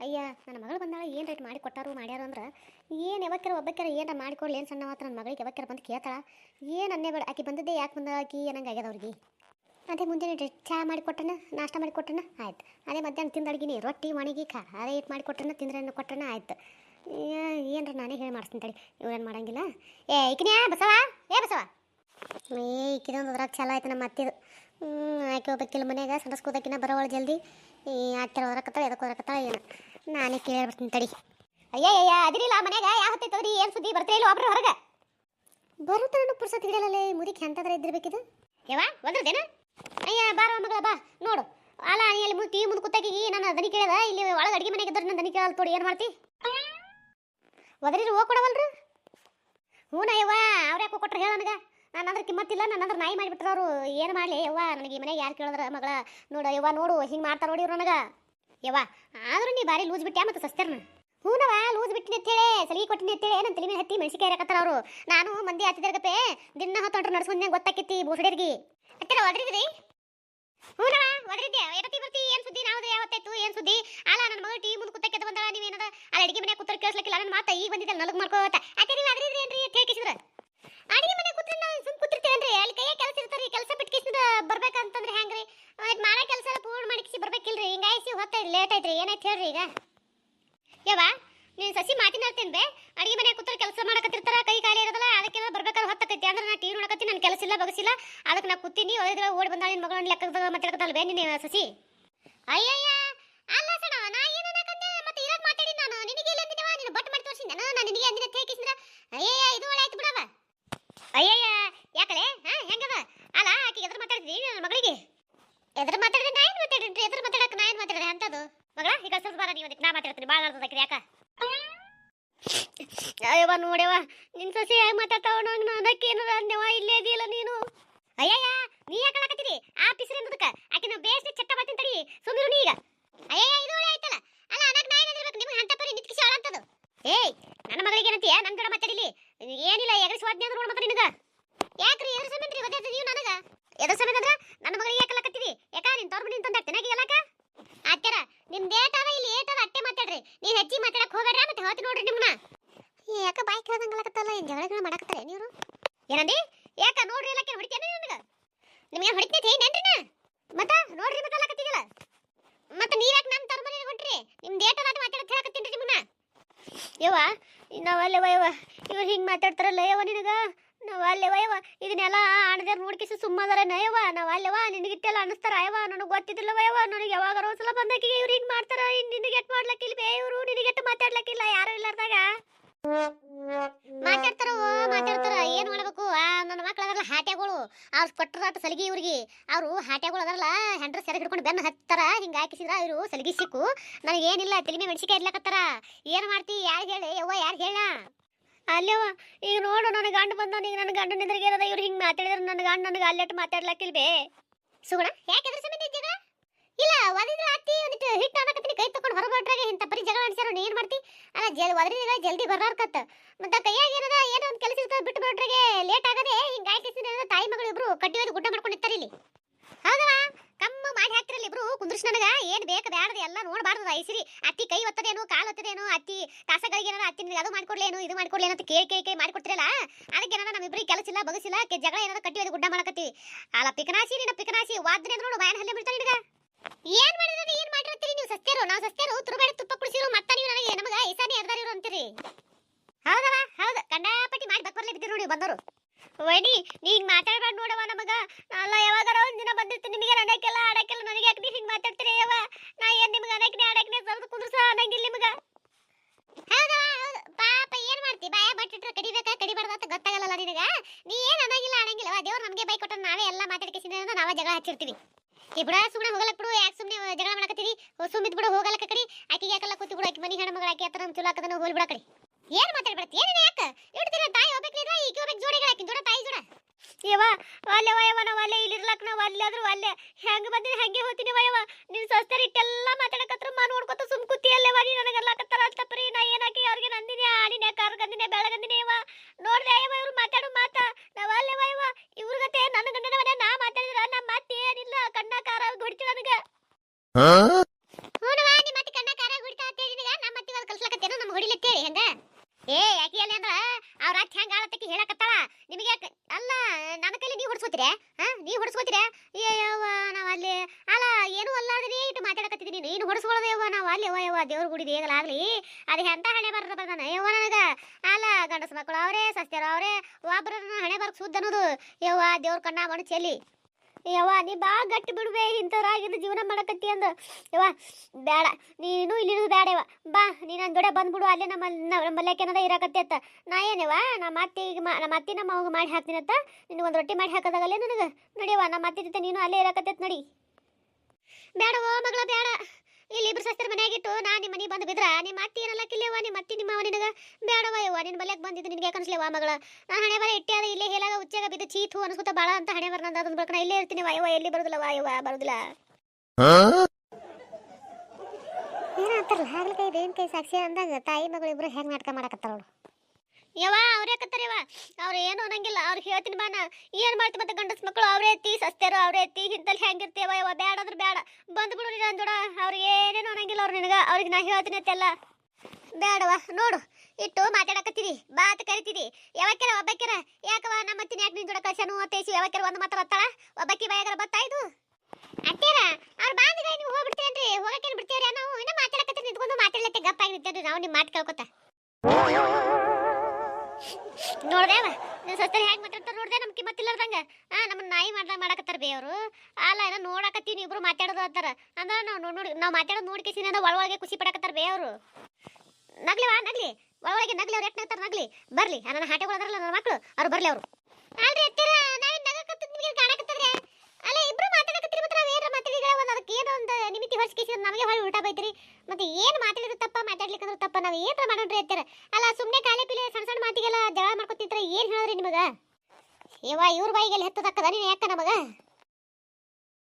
ಅಯ್ಯ, ನನ್ನ ಮಗಳು ಬಂದಾಳ, ಏನು ರೇಟ್ ಮಾಡಿ ಕೊಟ್ಟಾರು, ಮಾಡ್ಯಾರು ಅಂದ್ರೆ, ಏನು ಯಾವಕ್ಕಾರ ಒಬ್ಬಕ್ಕಾರ ಏನಾರ ಮಾಡಿಕೊಡ್ಲಿ ಏನು ಸಣ್ಣ ಮಾತ್ರ ನನ್ನ ಮಗಳಿಗೆ ಯಾವಕ್ಕಾರ ಬಂದು ಕೇಳ್ತಾಳ. ಏನು ಅನ್ನೇ ಬೇಡ ಆಕೆ ಬಂದದ್ದೇ ಯಾಕೆ ಬಂದ ಆಕಿ ಏನಂಗೆ ಆಗ್ಯದ ಅವ್ರಿಗೆ. ಅದೇ ಮುಂಜಾನೆ ಡ್ರೆ- ಚಾ ಮಾಡಿ ಕೊಟ್ಟನ, ನಾಷ್ಟ ಮಾಡಿ ಕೊಟ್ಟನ, ಆಯ್ತು. ಅದೇ ಮಧ್ಯಾಹ್ನ ತಿಂದ ಅಡ್ಗಿನಿ, ರೊಟ್ಟಿ, ಒಣಗಿ, ಖಾರ, ಅದೇ ಮಾಡಿ ಕೊಟ್ಟನ ತಿಂದ್ರೆ ಕೊಟ್ಟನ, ಆಯ್ತು. ಏನ್ರ ನಾನೇ ಹೇಳಿ ಮಾಡಿಸ್ತೀನಿ ಇವ್ರೇನು ಮಾಡಂಗಿಲ್ಲ. ಏ, ಈಕಿನ್ಯಾ, ಬಸವ, ಏ ಬಸವ. ಏ ಇಕ್ಕಿದೊಂದು ಅದ್ರಾಗ ಛಲ ಆಯ್ತು ನಮ್ಮ ಅತ್ತಿದು. ಆಕೆ ಹೋಗ್ಬೇಕಿಲ್ಲ ಮನೆಯಾಗ ಸಡಸ್ಕೋದಕ್ಕಿನ ಬರೋವಳ ಜಲ್ದಿ. ಆಕೆ ಹೊರಕತ್ತಾಳ ಎದಕ್ಕೆ ಹೊರಕತ್ತಾಳ ಏನು? ನಾನೇ ಕೇಳಿ ಬರ್ತೀನಿ ತಡಿ. ಅಯ್ಯ ಅಯ್ಯ ಅದಿರಿಲ್ಲ ಮನ್ಯಾಗ ಯಾವ ಹೊತ್ತೈತದ್ರಿ ಏನು ಸುದ್ದಿ ಬರ್ತೀರ ಇಲ್ಲ ಒಬ್ರು ಹೊರಗೆ? ಬರುತ್ತಾನು ಪುರ್ಸತ್ ಹಿಡಿಯಲ್ಲ ಮುದಿಕ್ ಎಂತದ್ರ ಇದ್ದಿರ್ಬೇಕಿದು? ಯವ್ವ ಬಂದ್ರದೇನ ಅಯ್ಯ ಬಾರ ಮಗಳ, ಬಾ, ನೋಡು. ಅಲ್ಲ, ನೀ ಅಲ್ಲಿ ಮುಂದೆ ಮುಂದೆ ಕೂತಾಗಿ ನಾನು ದನಿ ಕೇಳದ? ಇಲ್ಲಿ ಒಳಗೆ ಅಡಿಗೆ ಮನೆಗೆ ಇದ್ದವ್ರು ನಾನು ದನಿ ಕೇಳಲ್ಲ ತೋಡಿ, ಏನು ಮಾಡ್ತಿ? ಒದರಿ ಹೋಗಿ ಕೊಡವಲ್ರು? ಹ್ಞೂ ಯವ್ವ ಅವ್ರು ಯಾಕೆ ಕೊಟ್ರೆ ಹೇಳ ನನಗೆ. ನಾನು ಅಂದ್ರೆ ಕಿಮ್ಮತ್ತಿಲ್ಲ ನನ್ನ ಅಂದ್ರೆ ನಾಯಿ ಮಾಡಿಬಿಟ್ರು ಅವರು ಏನು ಮಾಡಲಿ ಯವ್ವ? ನನಗೆ ಈ ಮನೆಗೆ ಯಾರು ಕೇಳಿದ್ರೆ ಮಗಳ? ನೋಡು, ಯವ್ವ ನೋಡು, ಹಿಂಗೆ ಮಾಡ್ತಾರ ನೋಡಿ ಇವ್ರು ನನಗೆ. ಯವ್ವ, ಆದ್ರೂ ನೀ ಬಾರಿ ಲೂಸ್ ಬಿಟ್ಟೆ ಮತ್ತು ಸಸ್ತೆರ್ನ ಹೂನವ ಲೂಸ್ ಬಿಟ್ಟಿನಿ ಅಂತೇಳಿ ಸಲಿಗೆ ಕೊಟ್ಟಿನಿ ಅಂತೇಳಿ ನನ್ನ ತಲೆ ಮೇಲೆ ಹತ್ತಿ ಮೆಣಸಿಕಾಯಿ ಹಾಕತ್ತಾರ ಅವರು. ನಾನು ಮಂದಿ ಹತ್ತಿದ್ರಗಪ್ಪೆ ದಿನ ಹೊತ್ತೊಂಡ್ರು ನಡ್ಸ್ಕೊಂಡ್ ಗೊತ್ತಾಕಿತ್ತಿ ಬೋಸಡಿರ್ಗಿ ಹತ್ತಿರ ಒದ್ರಿದ್ರಿ ಹೂನವ ಒದ್ರಿದ್ದೆ ಎಡತಿ ಬರ್ತಿ? ಏನು ಸುದ್ದಿ? ನಾವು ಯಾವತ್ತಾಯ್ತು? ಏನು ಸುದ್ದಿ? ಅಲ್ಲ ನನ್ನ ಮಗಳು ಟೀ ಮುಂದೆ ಕುತ್ತಕ್ಕೆ ಬಂದಳ, ನೀವೇನದ? ಅಲ್ಲಿ, ಅಡಿಗೆ ಮನೆ ಕೂತರ ಕೇಳಿಸ್ಲಿಕ್ಕಿಲ್ಲ ನನ್ನ ಮಾತಾ ಈಗ ಬಂದಿದ್ದೆ ನಲಗ್ ಮಾಡ್ಕೋತ. ಅತ್ತೆ ನೀವು ಅದ್ರಿದ್ರಿ ಏನ್ರಿ ಅಂತ ಹೇಳ್ಕಿಸಿದ್ರ ಅಡಿಗೆ ಮನೆ ಕೂತ್ರೆ ನಾವು ಸುಮ್ ಕೂತಿರ್ತೇವೇನ್ರಿ ಅಲ್ಲಿ ಕೈಯ ಕೆಲಸ ಇರ್ತಾರಿ ಕೆಲಸ ಬಿಟ್ಕಿಸಿದ ಬರ್ಬೇಕಂತಂದ್ರೆ ಹೆಂಗ್ರಿ ಆಯ್ತು ಮಾಡೋ ಕೆಲಸ ಎಲ್ಲ ಪೂರ್ಣ ಮಾಡಿಕಿಸಿ ಬರ್ಬೇಕಿಲ್ರಿ ಹಿಂಗಾಯ್ಸಿ ಲೇಟ್ ಏನಾಯ್ತು ಹೇಳ್ರಿ ಈಗ? ಯವ್ವ, ನೀನು ಸಸಿ ಮಾತಿನಾಡ್ತೇನೆ ಬೇ, ಅಡಿಗೆ ಮನೆ ಕೂತ್ರೆ ಕೆಲಸ ಮಾಡಕತ್ತಿರ್ತಾರ, ಕೈ ಕಾಲಿ ಇರೋದಲ್ಲ ಅದಕ್ಕೆ ಬರ್ಬೇಕಾದ್ರೆ ಹೊತ್ತೈತಿ ಅಂದ್ರೆ ನಾ ಟಿವಿ ನೋಡಕತ್ತಿ ನನ್ನ ಕೆಲಸ ಇಲ್ಲ, ಬಗಸಿಲ್ಲ. ಅದಕ್ಕೆ ನಾ ಕೂತೀನಿ, ಓದಿದ್ರೆ ಓಡಿ ಬಂದಾಳ ನಿನ್ನ ಮಗಳನ್ನ ಲೆಕ್ಕದಾಗ ಮಾತಾಡಕತ್ತಲ್ಲ ಬೇ ನಿನ್ನ ಸಸಿ? ಅಯ್ಯಯ್ಯ ಅಲ್ಲ ಸಣ ನಾ ಏನು ಅನ್ನಕಂದೆ ಮತ್ತೆ ಇರೋದ್ ಮಾತಾಡಿ ನಾನು ನಿನಗೆ ಇಲ್ಲ ಅಂದಿನವ ನೀನು ಬಟ್ ಮಾಡಿ ತೋರಿಸಿದ್ದೆ ನಾನು ನಿನಗೆ ಅಂದಿನ ತೇಕಿಸಿದ್ರ ಅಯ್ಯಯ್ಯ ಇದು ಒಳ್ಳೆ ಆಯ್ತು ಬಿಡವ ಅಯ್ಯಯ್ಯ ಯಾಕಲೆ ಹಾ ಹೆಂಗದ ಅಲ್ಲ ಆಕಿಗೆ ಎದ್ರ ಮಾತಾಡ್ತಿದ್ದಿ ನನ್ನ ಮಗಳಿಗೆ ಎದ್ರ ಮಾತಾಡಿದ್ರೆ ನಾ ಏನು ಮಾತಾಡಿದ್ರಿ ಎದ್ರ ಮಾತಾಡಕ್ಕೆ ನಾ ಏನು ಮಾತಾಡಿದೆ ಅಂತದು ಮಗಳ ಈಗ ಸ್ವಲ್ಪ ಬಾರ ಮಾತಾಡ್ತೀನಿ ಭಾಳ ಅರ್ಥದಕ್ಕೆ ಯಾಕ? ಅಯ್ಯವ್ವ ನೋಡ್ಯವ ನಿನ್ ಸಸಿ ಹೆಂಗ್ ಮಾತಾಡ್ತಾವ ಅದಕ್ಕೆ ಏನದ ಅಂದೆವ ಇಲ್ಲೇ ಇದೆಯಲ್ಲ ನೀನು? ಅಯ್ಯಯ್ಯ, ನೀ ಯಾಕೆ ಹೇಳಕತ್ತೀರಿ ಆ ಪಿಸರ್ ಅನ್ನೋದಕ್ಕೆ ಆಕೆ ನಾವು ಬೇಸ್ ಚಟ್ಟ ಬರ್ತೀನಿ ತಡಿ ಸುಮ್ಮಿರು ನೀ ಈಗ. ಅಯ್ಯಯ್ಯ, ಇದು ಒಳ್ಳೆ ಆಯ್ತಲ್ಲ? ಅಲ್ಲ ಅನ್ನಕ್ ನಾ ಏನಿರ್ಬೇಕು ನಿಮ್ಗೆ ಹಂತ ಪರಿ ನಿತ್ಕಿಸಿ ಅಂತದು ಏಯ್, ನನ್ನ ಮಗಳಿಗೆ ಏನಂತೀಯ? ನನ್ನ ಜೋಡ ಮಾತಾಡಿಲಿ. ಏನಿಲ್ಲ ಎಗರಿಸಿ ಹೋದ್ನಿ ಅಂದ್ರೆ ನೋಡ್ ಮತ್ತೆ ನಿನಗ. ಯಾಕ್ರಿ ಎದ್ರ ಸಮೇತ್ರಿ ಒದ್ದೆ ನೀವು ನನಗೆ? ಎದ್ರ ಸಮೇತ ಅಂದ್ರೆ ನನ್ನ ಮಗಳಿಗೆ ಯಾಕೆ ಹೇಳಕತ್ತೀರಿ ಯಾಕ, ನಿನ್ ತೋರ್ಬಿಡಿ ತೆನಾಗಿ ಎಲ್ಲಾಕ ಅತ್ತರ ನಿಮ್ ಡೇಟ್ ಅದ ಇಲ್ಲಿ ಏಟ್ ಅದ ಅಟ್ಟೆ ಮಾತಾಡಕ್ಕೆ ಹೆಚ್ಚಿಗೆ ಮಾತಾಡಕ್ ಹೋಗ್ಬೇಡ್ರ ಮತ್ತೆ ಹೇಳ್ತೀನಿ ನೋಡ್ರಿ ನಿಮ್ಮನ್ನ ಯಾಕ ಬಾಯಿ ಕೇಳ್ದಂಗಲಕತ್ತಲ್ಲ ಏನ್ ಜಗಳಗಳ ಮಾಡಕತ್ತಾರೆ ನೀವು ಏನಂದಿ? ಯಾಕ ನೋಡ್ರಿ ಎಲ್ಲಕ್ಕೆ ಹೊಡಿತೇನೆ ನಿಮ್ಗೆ ನಿಮಗೆ ಹೊಡಿತೈತಿ ಏನೇನ್ರಿ ನಾ ಮತ್ತ ನೋಡ್ರಿ ಮತ್ತೆ ಅಲ್ಲಕತ್ತಿದಲ್ಲ ಮತ್ತೆ ನೀವ್ಯಾಕೆ ನಮ್ಮ ತರ್ಮನೆ ಹೊಂಟ್ರಿ? ನಿಮ್ ಡೇಟ್ ಅದ ಮಾತಾಡಕ್ ಹೇಳಕತ್ತೀನಿ ನಿಮ್ಮನ್ನ ಯವ್ವ ನಾವಲ್ಲವ ಯವ್ವ, ಇವ್ರು ಹಿಂಗೆ ಮಾತಾಡ್ತಾರಲ್ಲ ಯವ್ವ ನಿನಗ? ನಾವು ಅಲ್ಲೇವ ಯವ್ವ ಇದನ್ನೆಲ್ಲ ಆಣದೇರ್ ನೋಡ್ಕಿಸಿ ಸುಮ್ಮದಾರ. ನಯವ್ವ ನಾವು ಅಲ್ಲೇವ ನಿನಗಿಟ್ಟೆಲ್ಲ ಅನಿಸ್ತಾರ ಅಯ್ಯವ ನನಗೆ ಗೊತ್ತಿದ್ದಿಲ್ಲವ ಯವ್ವ, ನನಗೆ ಯಾವಾಗ ಒಂದ್ಸಲ ಬಂದಾಕಿಗೆ ಇವ್ರು ಹಿಂಗೆ ಮಾಡ್ತಾರ. ನಿನಗೆ ಮಾಡ್ಲಕ್ಕಿಲ್ಲ ಬೇ ಇವರು? ನಿನಗೆ ಎಟ್ಟು ಮಾತಾಡ್ಲಕ್ಕಿಲ್ಲ ಯಾರು ಇಲ್ಲಾರ್ದಾಗ? ಮಾತಾಡ್ತಾರ ಮಾತಾಡ್ತಾರ. ಏನ್ ಮಾಡ್ಬೇಕು? ನನ್ನ ಮಕ್ಳು ಹಾಟೆಗಳು ಹಾಟ್ಯಾಗಳು. ಅವ್ರು ಕೊಟ್ಟರಾಟ ಸಲಿಗೆ ಇವ್ರಿಗೆ. ಅವರು ಹಾಟ್ಯಾಗಳು ಅದರಲ್ಲ, ಹೆಂಡ್ರ ಸೆರೆ ಹಿಡ್ಕೊಂಡು ಬೆನ್ನ ಹತ್ತಾರ. ಹಿಂಗೆ ಹಾಕಿಸಿದ್ರ ಇವರು ಸಲಿಗೆ ಸಿಕ್ಕು. ನನಗೆ ಏನಿಲ್ಲ ತಲೆ ಮೆಣಸಿಕಾಯಿ ಇರ್ಲಕತ್ತಾರ. ಏನ್ ಮಾಡ್ತಿ? ಯಾರು ಹೇಳಿ? ಯವ್ವ, ಯಾರು ಹೇಳ ಅಲ್ಲೇವ ಈಗ ನೋಡು, ನನ್ನ ಗಂಡ ಬಂದ ಈಗ ನನ್ನ ಗಂಡನ ಎದುರಿಗೆ ಏನದ ಇವ್ರು ಹಿಂಗೆ ಮಾತಾಡಿದ್ರೆ, ನನ್ನ ಗಂಡ ನನಗೆ ಅಲ್ಲೇಟ್ ಮಾತಾಡ್ಲಕ್ಕಿಲ್ವೇ? ಸುಗುಣ, ಯಾಕೆ ಅದ್ರ ಸಮೇತ ಜಗಳ ಇಲ್ಲ, ಒದಿದ್ರ ಅತ್ತಿ ಒಂದಿಟ್ಟು ಹಿಟ್ಟು ಅನ್ನಕತ್ತೀನಿ, ಕೈ ತಕೊಂಡು ಹೊರಬಿಟ್ರಾಗ ಇಂಥ ಪರಿ ಜಗಳ ಅನ್ಸ್ಯಾರ ನೀ ಏನ್ ಮಾಡ್ತಿ? ಅಲ್ಲ ಜಲ್ ಒದ್ರಿದ್ರೆ ಜಲ್ದಿ ಬರ್ಲಾರ್ಕತ್ತ ಮತ್ತೆ ಕೈಯಾಗ ಏನದ, ಏನೋ ಒಂದು ಕೆಲಸ ಇರ್ತದೆ, ಬಿಟ್ಟು ಬಿಟ್ರಾಗೆ ಲೇಟ್ ಆಗದೆ, ಹಿಂಗೆ ಗಾಯಕಿಸಿದ ತಾಯಿ ಮಗಳು ಇಬ್ರು ಕಟ್ಟಿ ಹೋಗಿ ಗುಡ್ಡ ಮಾಡ್ಕೊಂಡು ನಿಂತಾರ ಇಲ್ಲಿ ಹೌದವ ಕಮ್ಮ ಮಾಡಿ ಹಾಕ್ತಿರಲ್ಲ ಇಬ್ರು? ಕುಂದ್ರಿಸ್ ನನಗ. ಏನ್ ಬೇಕ ಬ್ಯಾಡದ ಎಲ್ಲ ನೋಡಬಾರ್ದು ಐಸಿರಿ. ಅತ್ತಿ ಕೈ ಒತ್ತದೇನು, ಕಾಲು ಒತ್ತದೇನು, ಅತ್ತಿ ತಾಸಗಳಿಗೆ ಏನಾರ ಅತ್ತಿ ಅದು ಮಾಡ್ಕೊಡ್ಲೇನು, ಇದು ಮಾಡ್ಕೊಡ್ಲೇನು ಅಂತ ಕೇಳಿ ಕೇಳಿ ಕೇಳಿ ಮಾಡ್ಕೊಡ್ತಿರಲ್ಲ? ಅದಕ್ಕೆ ಏನಾರ ಕೆಲಸ ಇಲ್ಲ, ಬಗಸಿಲ್ಲ ಜಗಳ ಏನಾರ ಕಟ್ಟಿ ಅದು ಗುಡ್ಡ ಮಾಡಕತ್ತೀವಿ. ಅಲ್ಲ ಪಿಕನಾಸಿ ನಿನ್ನ ಪಿಕನಾಸಿ ವಾದ್ನೆ ನೋಡು, ಬಾಯನ್ ಹಲ್ಲೆ ಬಿಡ್ತಾನೆ ನಿನಗ. ಏನ್ ಮಾಡಿದ್ರೆ ಏನ್ ಮಾಡಿರ್ತೀರಿ ನೀವು ಸಸ್ತೆರು ನಾವು ಸಸ್ತೆರು ತುರುಬೇಡ ತುಪ್ಪ ಕುಡಿಸಿರು ಮತ್ತ ನೀವು ನನಗೆ? ನಮಗ ಐಸಾನಿ ಅರ್ದಾರಿರು ಅಂತೀರಿ. ಹೌದವ? ಹೌದು. ಕಂಡಾಪಟ್ಟಿ ಮಾಡಿ ಬಕ್ಕರ್ಲಿ ಬಿದ್ದಿರು ನೋಡಿ ಬಂದರು. ವೈನಿ ನೀ ಮಾತಾಡಬೇಡ ನೋಡವ ನಮಗ. ಅಲ್ಲ ದಿನ ಬಂದಿರ್ತೀನಿ. ನಿಮಗೆ ಅಡಕ್ಕೆಲ್ಲ ಅಡಕ್ಕೆಲ್ಲ ನನಗೆ ಯಾಕೆ ನೀವು ಹಿಂಗೆ ಮಾತಾಡ್ತೀರಿ ಯವ್ವ? ನಾ ಏನ್ ನಿಮ್ಗೆ ಅಡಕ್ನೆ ಅಡಕ್ನೆ ಸ್ವಲ್ಪ ಕುಂದ್ರಸ, ಅನ್ನಂಗಿಲ್ಲ ನಿಮಗ. ಹೌದಾ? ಪಾಪ ಏನು ಮಾಡ್ತಿ? ಬಾಯ ಬಟ್ಟಿಟ್ರೆ ಕಡಿಬೇಕಾ, ಕಡಿಬಾರ್ದು ಅಂತ ಗೊತ್ತಾಗಲ್ಲ ನಿನಗ? ನೀ ಏನ್ ಅನ್ನಂಗಿಲ್ಲ ಅನ್ನಂಗಿಲ್ಲ ದೇವ್ರು ನಮಗೆ ಬೈ ಕೊಟ್ಟರೆ ನಾವೇ ಎಲ್ಲ ಮಾತಾಡ್ಕೇಸಿದ್ರೆ ನಾವೇ ಜಗಳ ಹಚ್ಚಿರ್ತೀವಿ. ಈ ಬಿಡ ಸುಮ್ಮನೆ ಹೋಗಲಕ್ ಬಿಡು. ಯಾಕೆ ಸುಮ್ಮನೆ ಜಗಳ ಮಾಡಕತ್ತೀರಿ? ಸುಮ್ಮಿದ್ ಬಿಡು ಹೋಗಲಕ್ಕ ಕಡಿ. ಆಕಿಗೆ ಯಾಕಲ್ಲ ಕೂತು ಬಿಡು, ಆಕಿ ಮನಿ ಹೆಣ್ಣು ಮಗಳ ಆಕಿ ಹತ್ರ ಚಲೋ ಹಾಕದನ ಹೋಲ್ ಬಿಡ ಕಡಿ. ಏನ್ ಮಾತಾಡ್ಬೇಡ್ತಿ? ಏನೇನ ಯಾಕ? ಇಡ್ತೀರ ತಾಯಿ ಹೋಗ್ಬೇಕ್ಲಿದ್ರ ಈಗ ಹೋಗ್ಬೇಕು ಜೋಡಿಗಳ ಆಕಿ ಜೋಡ ತಾಯಿ ಜೋಡ? ಯವ್ವ, ಅಲ್ಲೇ ವಯವ ನಾವು ಅಲ್ಲೇ ನಾವು ಅಲ್ಲೇ ಆದ್ರೂ ಅಲ್ಲೇ. ಹೆಂಗ್ ಬಂದಿನಿ ಹಂಗೆ ಹೋಗ್ತೀನಿ ವಯವ ನಿನ್ ಸಸ್ತರ ಇಟ್ಟೆಲ್ಲ ಮಾತಾಡಕತ್ರ ಮಾ ನೋಡ್ಕೊತ ಸುಮ್ ಕೂತಿ ಅಲ್ಲೇ ವರಿ ನನಗೆಲ್ಲಕತ್ತಾರ ಅಂತ ಪರಿ ನಾ ಏನಾಕಿ ಅವ್ರಿಗೆ ನಂದಿನಿ, ಆಡಿನೇ, ಕಾರ್ಗಂದಿನಿ, ಬೆಳಗಂದಿನಿ ಯವ್ವ ನೋಡ್ದೆ ಅಯ್ಯವ ಇವ್ರು ಮಾತಾಡು ಮಾತ. ನಾವು ಅಲ್ಲೇ ವಯವ ಇವ್ರಿಗತೆ ನನ್ನ ಗಂಡನ ಮನೆ ನಾ ಮಾತಾಡಿದ್ರ ನಮ್ಮ ಮತ್ತೆ ಏನಿಲ್ಲ, ಕಣ್ಣ, ಕಾರ ಹೊಡಿತಿ ನನಗ ಹ್ಞೂನವ್ವ, ನಿಮ್ಮ ಅತ್ತೆ ಕಣ್ಣ ಅಂತೇಳಿ ಹೆಂಗ ಏ ಯಾಕೆ ಅಲ್ಲಿ ಅಂದ್ರ ಅವ್ರ ಅಕ್ಕ ಹೆಂಗ ಆಳತ್ತಕ್ಕೆ ಹೇಳಕತ್ತಾಳ ನಿಮಗೆ ಯಾಕೆ ಅಲ್ಲ ನನ್ನ ಕೈಲಿ ನೀವು ಹೊಡ್ಸ್ಕೋತೀರ ಹಾ ನೀವು ಅಯ್ಯವ್ವ ನಾವು ಅಲ್ಲಿ, ಅಲ್ಲ, ಏನು ಅಲ್ಲಾದ್ರಿ ಇಟ್ಟು ಮಾತಾಡಕತ್ತಿದ್ದೀನಿ ನೀನು. ಹೊಡ್ಸ್ಕೊಳ್ಳೋದು ಯವ್ವ ನಾವು. ಅಲ್ಲಿ ಯವ್ವ ಯವ್ವ, ದೇವ್ರ ಗುಡಿದು ಆಗಲಿ. ಅದು ಎಂತ ಹಣೆ ಬರ್ರ ಬಂದಾನ. ಯವ್ವ ನನಗ. ಅಲ್ಲ, ಗಂಡಸ ಮಕ್ಕಳು ಅವರೇ, ಸಸ್ಯರು ಅವರೇ ಒಬ್ಬರನ್ನ ಹಣೆ ಬರ್ಕ ಸುದ್ದ ಅನ್ನೋದು. ಯವ್ವ, ದೇವ್ರ ಕಣ್ಣ ಮಣಿ ಚೆಲ್ಲಿ. ಯವ್ವ, ನೀ ಬಾ ಗಟ್ಟಿ ಬಿಡುವೆ ಇಂಥವ್ರಾಗಿದ್ದು ಜೀವನ ಮಾಡಕತ್ತಿ ಅಂದ. ಯವ್ವ ಬೇಡ ನೀನು ಇಲ್ಲಿರೋದು ಬೇಡ ಯವ್ವ. ಬಾ, ನೀ ನನ್ನ ಜೋಡೆ ಬಂದ್ಬಿಡು, ಅಲ್ಲೇ ನಮ್ಮ ನಮ್ಮ ಇರಕತ್ತೆ ಇರಾಕತ್ತೆ ಅಂತ ನಾ ಏನವ್ವ ನಮ್ಮ ಅತ್ತಿಗೆ ನಮ್ಮ ಅತ್ತಿ ನಮ್ಮ ಅವಾಗ ಮಾಡಿ ಹಾಕ್ತೀನಿ ಅಂತ ನಿನಗೆ ಒಂದು ರೊಟ್ಟಿ ಮಾಡಿ ಹಾಕೋದಾಗಲ್ಲೇ ನನಗೆ? ನಡಿಯವ್ವ ನಮ್ಮ ಅತ್ತಿ ಜೊತೆ ನೀನು ಅಲ್ಲೇ ಇರಾಕತ್ತೈತ್ ನಡಿ. ಬೇಡವೋ ಮಗಳ ಬೇಡ ಇಲ್ಲಿ ಇಬ್ರು ಸಸ್ತರ ಮನೆಯಾಗಿಟ್ಟು ನಾ ನಿಮ್ಮ ಮನೆ ಬಂದು ಬಿದ್ರ. ನಿಮ್ಮ ಅತ್ತಿ ಏನಲ್ಲ ಕಿಲ್ಲೇವ ನಿಮ್ಮ ಅತ್ತಿ ನಿಮ್ಮ ನಿನಗ ಬೇಡವ ಯವ್ವ ನಿನ್ನ ಬಲ್ಯಕ್ಕೆ ಬಂದಿದ್ದು ನಿನಗೆ ಕನ್ಸ್ಲೇವ ಮಗಳ? ನಾ ಹಣೆ ಬರ ಇಟ್ಟೆ, ಅದ ಇಲ್ಲೇ ಹೇಳಾಗ ಉಚ್ಚಾಗ ಬಿದ್ದು ಚೀತು ಅನ್ಸ್ಕೊತ ಬಾಳ ಅಂತ ಹಣೆ ಬರ ನಂದು ಬರ್ಕಣ. ಇಲ್ಲೇ ಇರ್ತೀನಿ ವಾಯವ್ವ ಎಲ್ಲಿ ಬರುದಿಲ್ಲ ವಾಯವ್ವ ಬರುದಿಲ್ಲ. ಏನಂತಾರಲ್ಲ ಹಾಗಲಕಾಯಿ ಬೇವಿನ ಕೈ ಸಾಕ್ಷಿ ಅಂದಾಗ ತಾಯಿ ಮಗಳು ಇಬ್ರು ಹೆಂಗ್ ನಾಟಕ ಮಾಡಕತ್ತಾರ ಅವಳು? ಯವ್ವ, ಅವ್ರೇ ಕತ್ತಾರವ್ವ ಅವ್ರು ಏನು ಅನ್ನಂಗಿಲ್ಲ. ಅವ್ರು ಹೇಳ್ತೀನಿ ಬಾನ ಏನ್ ಮಾಡ್ತಿ ಮತ್ತೆ ಗಂಡಸ್ ಮಕ್ಕಳು ಅವ್ರೇ ಎತ್ತಿ ಸಸ್ತೇರು ಅವ್ರೇ ಎತ್ತಿ ಹಿಂತಲ್ಲಿ ಹೆಂಗಿರ್ತೇವ ಯವ್ವ ಬೇಡ ಅಂದ್ರೆ ಬೇಡ ಬಂದು ಬಿಡು ನೀನು ಅಂದೋಡ ಅವ್ರಿಗೆ ಏನೇನು ಅನ್ನಂಗಿಲ್ಲ ಅವ್ರು ನಿನಗ. ಅವ್ರಿಗೆ ನಾ ಹೇಳ್ತೀನಿ ಅತ್ತೆಲ್ಲ ಬೇಡವ ನೋಡು. ಇಟ್ಟು ಮಾತಾಡಕತ್ತೀರಿ. ಬಾತ್ ಕರಿತೀರಿ. ಯಾವಕ್ಕೆರ, ಒಬ್ಬಕ್ಕೆರ? ಯಾಕವ ನಮ್ಮ ಅತ್ತಿನ ಯಾಕೆ ನಿನ್ ಜೋಡ ಕಳ್ಸನು ಅಂತೇಸಿ ಯಾವಕ್ಕೆರ ಒಂದು ಮಾತ್ರ ಬತ್ತಾಳ ಒಬ್ಬಕ್ಕಿ ಬಾಯಾಗರ ಬತ್ತಾ ಇದು? ಅತ್ತೇರ, ಅವ್ರು ಬಾಂದಿದ್ರೆ ನೀವು ಹೋಗ್ಬಿಡ್ತೇನ್ರಿ ಹೋಗಕ್ಕೆ ಬಿಡ್ತೀವ್ರಿ ನಾವು ಇನ್ನ ಮಾತಾಡಕತ್ತೀರಿ. ನಿಂತ್ಕೊಂಡು ಮಾತಾಡ್ಲತ್ತೆ ಗಪ್ಪಾಗಿ ನಿಂತೇವ್ರಿ ನಾವು ನಿಮ್ಮ ಮಾತು ಕೇಳ್ಕೊತ. ನೋಡ್ದೇವ ಸಸ್ತರ ಹೆಂಗ್ ಮಾತಾಡ್ತಾರ ನೋಡ್ದೆ ನಮ್ಮ ಕಿಮ್ಮತ್ ಇಲ್ಲದಂಗ ಆ ನಮ್ಮ ನಾಯಿ ಮಾಡ್ದ ಮಾಡಕತ್ತಾರ ಬೇ ಅವರು. ಅಲ್ಲ, ಏನೋ ನೋಡಕತ್ತೀನಿ, ಇಬ್ರು ಮಾತಾಡೋದು ಅಂತಾರ. ಅಂದ್ರ ನಾವು ನೋಡಿ, ನಾವು ಮಾತಾಡೋದು ನೋಡ್ಕೇಸಿ ಒಳಗೆ ಖುಷಿ ಪಡಕತ್ತಾರ ಬೇ ಅವರು. ನಗ್ಲಿ ವಾ, ನಗ್ಲಿ. ಒಳಗೆ ನಗ್ಲಿ, ಅವ್ರು ಎಷ್ಟು ನಗ್ತಾರ ನಗ್ಲಿ. ಬರ್ಲಿ ನನ್ನ ಹಾಟೆಗಳು ನನ್ನ ಮಕ್ಕಳು ಅವ್ರು ಬರ್ಲಿ ಅವರು. ಅಲ್ರಿ ಅತ್ತಿರ ನಾಯಿ ನಗಕತ್ತಿದ್ ನಿಮಗೆ ಕಾಣಕತ್ತದ್ರಿ? ಅಲ್ಲ ಇಬ್ರು ಮಾತಾಡಕತ್ತೀರಿ ಮತ್ತೆ ನಾವ್ ಏನ್ರ ಮಾತಾಡಿದ್ರೆ ಒಂದು ಅದಕ್ಕೆ ಏನೋ ಒಂದು ನಿಮಿತಿ ಹೊಡ್ಸ್ಕೇಸಿ ನಮಗೆ ಹೊಳ್ಳಿ ಉಲ್ಟಾ ಬೈತ್ರಿ. ಮತ್ತೆ ಏನ್ ಮಾತಾಡಿದ್ರು ತಪ್ಪ, ಮಾತಾಡ್ಲಿಕ್ಕಂದ್ರೆ ತಪ್ಪ, ನಾವು ಏನ್ ಮಾಡೋಣ್ರಿ ಅಂತಾರೆ ಅಲ್ಲ, ಸುಮ್ನೆ ಕಾಲೇ ಪಿಲೆ ಸಣ್ಣ ಸಣ್ಣ ಮಾತಿಗೆಲ್ಲ ಜಗಳ ಮಾಡ್ಕೊತಿದ್ರೆ ಏನ್ ಹೇಳಿದ್ರಿ ನಿಮಗೆ? ಇವ ಇವ್ರ ಬಾಯಿಗೆಲ್ಲ ಹೆತ್ತದಕ್ಕದ ನೀನು ಯಾಕ ನಮಗ?